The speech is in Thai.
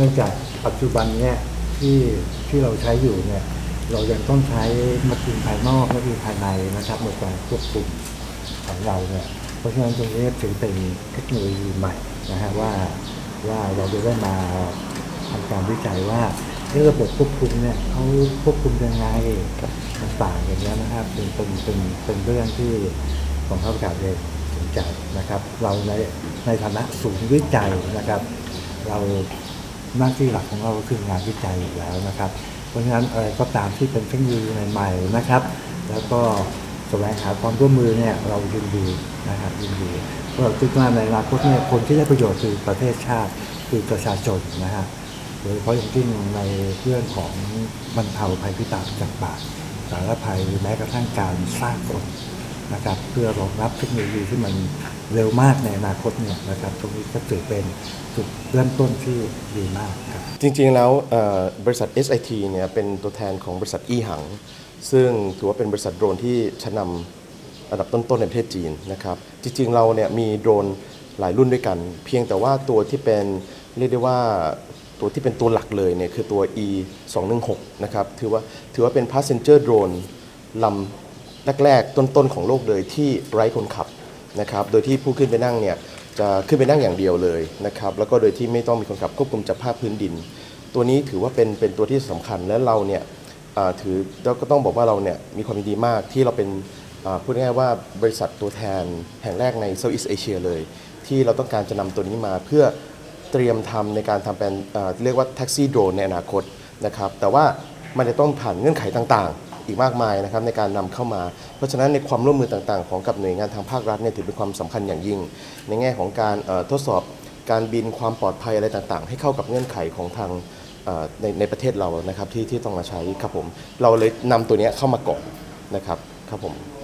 เนื่องจากปัจจุบันเนี่ยที่ที่เราใช้อยู่เนี่ยเรายังต้องใช้มาตรฐานภายนอกและมีภายในนะครับในการควบคุมของเราเนี่ยเพราะฉะนั้นตรงนี้ถือเป็นเทคโนโลยีใหม่นะฮะว่าว่าเราจะได้มาทำการวิจัยว่าเอ๊ะระบบควบคุมเนี่ยเขาควบคุมยังไงต่างๆอย่างนี้ยนะครับเป็นเป็นเป็นเป็นเรื่องที่ของข้าราชการเองสนใจนะครับ เราในในฐานะศูนย์วิจัยนะครับ เรา หน้าที่หลักของเราก็คืองานวิจัยอยู่แล้วนะครับ เพราะฉะนั้นอะไรก็ตามที่เป็นเทคโนโลยีใหม่ๆนะครับ แล้วก็แสวงหาความร่วมมือเนี่ยเรายินดีนะครับยินดีเพราะเราคิดว่าในอนาคตเนี่ยคนที่ได้ประโยชน์คือประเทศชาติคือประชาชนนะฮะโดยเฉพาะอย่างยิ่งในเรื่องของบรรเทาภัยพิบัติจากบาสารภัยหรือแม้กระทั่งการสร้างคนนะครับ เพื่อรองรับเทคโนโลยีที่มัน เร็วมากในอนาคตเนี่ยนะครับตรงนี้ก็ถือเป็นจุดเริ่มต้นที่ดีมากครับจริงๆแล้วบริษัท SIT เนี่ยเป็นตัวแทนของบริษัทอีหัง ซึ่งถือว่าเป็นบริษัทโดรนที่ชั้นนำอันดับต้นๆในประเทศจีนนะครับจริงๆเราเนี่ยมีโดรนหลายรุ่นด้วยกัน เพียงแต่ว่าตัวที่เป็นเรียกได้ว่าตัวที่เป็นตัวหลักเลยเนี่ยคือตัว E 2 1 6นะครับถือว่าถือว่าเป็น passenger drone ลำแรกๆต้นๆของโลกเลยที่ไร้คนขับ นะครับ โดยที่ผู้ขึ้นไปนั่งเนี่ยจะขึ้นไปนั่งอย่างเดียวเลยนะครับ แล้วก็โดยที่ไม่ต้องมีคนขับควบคุมจากภาคพื้นดิน ตัวนี้ถือว่าเป็นเป็นตัวที่สำคัญและเราเนี่ยถือเราก็ต้องบอกว่าเราเนี่ยมีความยินดีมากที่เราเป็นพูดง่ายว่าบริษัทตัวแทนแห่งแรกใน Southeast Asia เลย ที่เราต้องการจะนำตัวนี้มาเพื่อเตรียมทำในการทำเป็นเรียกว่าแท็กซี่โดรนในอนาคตนะครับแต่ว่ามันจะต้องผ่านเงื่อนไขต่างๆ อีกมากมายนะครับในการนำเข้ามา เพราะฉะนั้นในความร่วมมือต่างๆ ของกับหน่วยงานทางภาครัฐเนี่ยถือเป็นความสำคัญอย่างยิ่ง ในแง่ของการทดสอบการบินความปลอดภัยอะไรต่างๆ ให้เข้ากับเงื่อนไขของทางในในประเทศเรานะครับที่ที่ต้องมาใช้ครับผมเราเลยนำตัวนี้เข้ามาก่อนนะครับครับผม